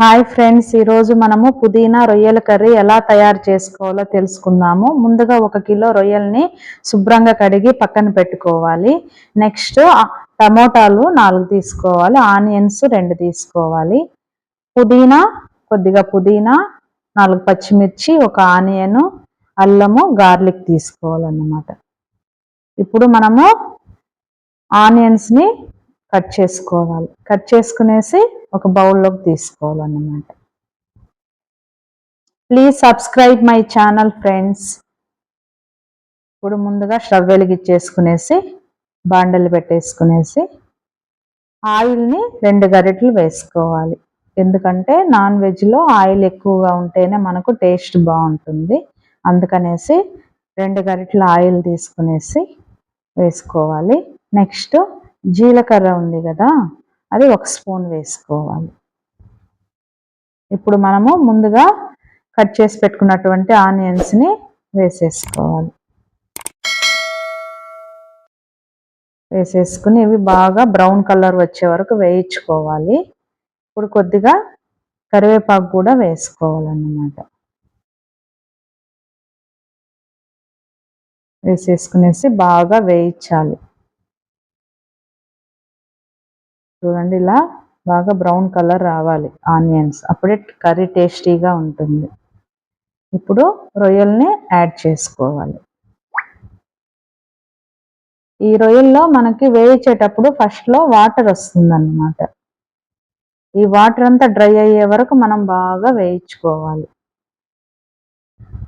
Hi friends ఈరోజు మనము పుదీనా రొయ్యల కర్రీ ఎలా తయారు చేసుకోవాలో తెలుసుకుందాము. ముందుగా ఒక కిలో రొయ్యల్ని శుభ్రంగా కడిగి పక్కన పెట్టుకోవాలి. నెక్స్ట్ టమోటాలు నాలుగు తీసుకోవాలి ఆనియన్స్ రెండు తీసుకోవాలి. పుదీనా కొద్దిగా పుదీనా నాలుగు పచ్చిమిర్చి ఒక ఆనియను అల్లము గార్లిక్ తీసుకోవాలన్నమాట. ఇప్పుడు మనము ఆనియన్స్ని కట్ చేసుకోవాలి. కట్ చేసుకునేసి ఒక బౌల్లోకి తీసుకోవాలన్నమాట. Please subscribe my channel friends ఇప్పుడు ముందుగా స్టవ్ వెలిగించేసుకునేసి బాండలు పెట్టేసుకునేసి ఆయిల్ని రెండు గరిటలు వేసుకోవాలి. ఎందుకంటే నాన్ వెజ్లో ఆయిల్ ఎక్కువగా ఉంటేనే మనకు టేస్ట్ బాగుంటుంది. అందుకనేసి రెండు గరిటల ఆయిల్ తీసుకునేసి వేసుకోవాలి. నెక్స్ట్ జీలకర్ర ఉంది కదా అది ఒక స్పూన్ వేసుకోవాలి. ఇప్పుడు మనము ముందుగా కట్ చేసి పెట్టుకున్నటువంటి ఆనియన్స్ని వేసేసుకోవాలి. వేసేసుకుని ఇవి బాగా బ్రౌన్ కలర్ వచ్చే వరకు వేయించుకోవాలి. ఇప్పుడు కొద్దిగా కరివేపాకు కూడా వేసుకోవాలన్నమాట. వేసేసుకునేసి బాగా వేయించాలి. చూడండి ఇలా బాగా బ్రౌన్ కలర్ రావాలి ఆనియన్స్. అప్పుడే కర్రీ టేస్టీగా ఉంటుంది. ఇప్పుడు రొయ్యల్ని యాడ్ చేసుకోవాలి. ఈ రొయ్యల్లో మనకి వేయించేటప్పుడు ఫస్ట్లో వాటర్ వస్తుందన్నమాట. ఈ వాటర్ అంతా డ్రై అయ్యే వరకు మనం బాగా వేయించుకోవాలి.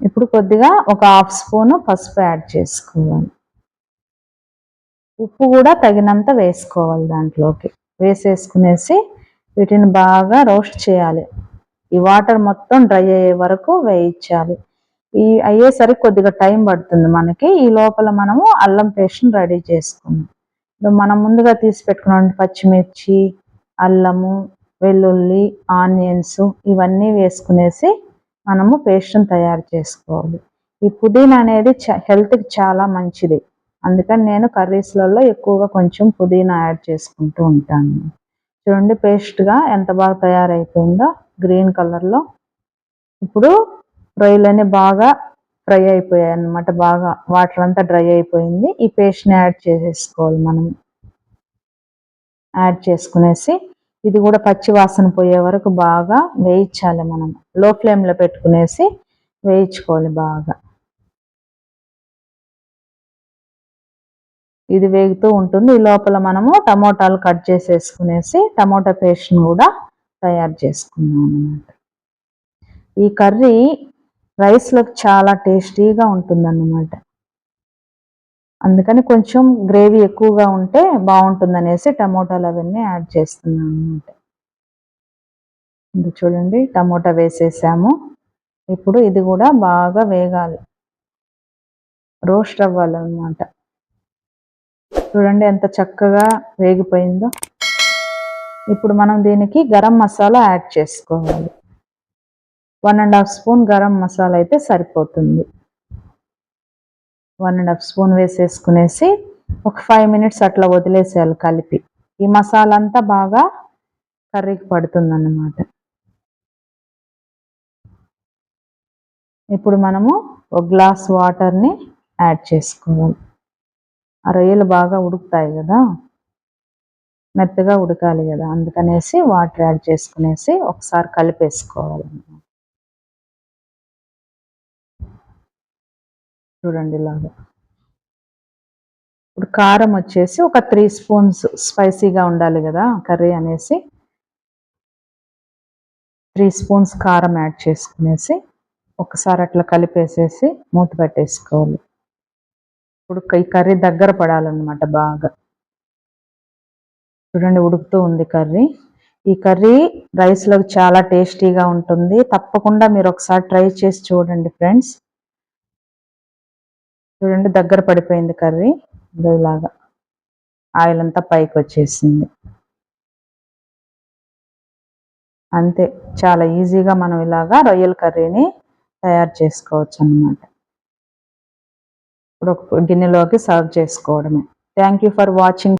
ఇప్పుడు కొద్దిగా ఒక హాఫ్ స్పూను పసుపు యాడ్ చేసుకోవాలి. ఉప్పు కూడా తగినంత వేసుకోవాలి దాంట్లోకి. వేసేసుకునేసి వీటిని బాగా రోస్ట్ చేయాలి. ఈ వాటర్ మొత్తం డ్రై అయ్యే వరకు వేయించాలి. ఈ అయ్యేసరికి కొద్దిగా టైం పడుతుంది మనకి. ఈ లోపల మనము అల్లం పేస్ట్ని రెడీ చేసుకున్నాం మనం ముందుగా తీసి పెట్టుకున్న పచ్చిమిర్చి అల్లము వెల్లుల్లి ఆనియన్స్ ఇవన్నీ వేసుకునేసి మనము పేస్ట్ని తయారు చేసుకోవాలి. ఈ పుదీనా అనేది హెల్త్కి చాలా మంచిది. అందుకని నేను కర్రీస్లలో ఎక్కువగా కొంచెం పుదీనా యాడ్ చేసుకుంటూ ఉంటాను. చూడండి పేస్ట్గా ఎంత బాగా తయారైపోయిందో గ్రీన్ కలర్లో. ఇప్పుడు రొయ్యలని బాగా ఫ్రై అయిపోయాయి అనమాట బాగా వాటర్ అంతా డ్రై అయిపోయింది. ఈ పేస్ట్ని యాడ్ చేసేసుకోవాలి మనం. యాడ్ చేసుకునేసి ఇది కూడా పచ్చి వాసన పోయే వరకు బాగా వేయించాలి మనం. లో ఫ్లేమ్లో పెట్టుకునేసి వేయించుకోవాలి బాగా. ఇది వేగుతూ ఉంటుంది. ఈ లోపల మనము టమోటాలు కట్ చేసేసుకునేసి టమోటా పేస్ట్ని కూడా తయారు చేసుకున్నాం అనమాట ఈ కర్రీ రైస్లోకి చాలా టేస్టీగా ఉంటుందన్నమాట. అందుకని కొంచెం గ్రేవీ ఎక్కువగా ఉంటే బాగుంటుందనేసి టమోటాలు అవన్నీ యాడ్ చేస్తున్నాను అనమాట ఇది చూడండి టమోటా వేసేసాము. ఇప్పుడు ఇది కూడా బాగా వేగాలి. రోస్ట్ అవ్వాలన్నమాట. చూడండి ఎంత చక్కగా వేగిపోయిందో. ఇప్పుడు మనం దీనికి గరం మసాలా యాడ్ చేసుకోవాలి. One and half spoon garam masala అయితే సరిపోతుంది. వన్ అండ్ హాఫ్ స్పూన్ వేసేసుకునేసి ఒక ఫైవ్ మినిట్స్ అట్లా వదిలేసేయాలి కలిపి. ఈ మసాలా అంతా బాగా కర్రీకి పడుతుంది అన్నమాట ఇప్పుడు మనము ఒక గ్లాస్ వాటర్ని యాడ్ చేసుకోవాలి. ఆ రొయ్యలు బాగా ఉడుకుతాయి కదా మెత్తగా ఉడకాలి కదా అందుకనేసి వాటర్ యాడ్ చేసుకునేసి ఒకసారి కలిపేసుకోవాలన్నమాట. చూడండి ఇలాగా. ఇప్పుడు కారం వచ్చేసి ఒక త్రీ స్పూన్స్ స్పైసీగా ఉండాలి కదా కర్రీ అనేసి. త్రీ స్పూన్స్ కారం యాడ్ చేసుకునేసి ఒకసారి అట్లా కలిపేసేసి మూత పెట్టేసుకోవాలి. ఇప్పుడు ఈ కర్రీ దగ్గర పడాలన్నమాట బాగా. చూడండి ఉడుకుతూ ఉంది కర్రీ. ఈ కర్రీ రైస్లోకి చాలా టేస్టీగా ఉంటుంది. తప్పకుండా మీరు ఒకసారి ట్రై చేసి చూడండి ఫ్రెండ్స్. చూడండి దగ్గర పడిపోయింది కర్రీ. ఇలాగా ఆయిల్ అంతా పైకి వచ్చేసింది. అంతే చాలా ఈజీగా మనం ఇలాగా రొయ్యల కర్రీని తయారు చేసుకోవచ్చు అన్నమాట ఇప్పుడు ఒక గిన్నెలోకి సర్వ్ చేసుకోవడమే. Thank you for watching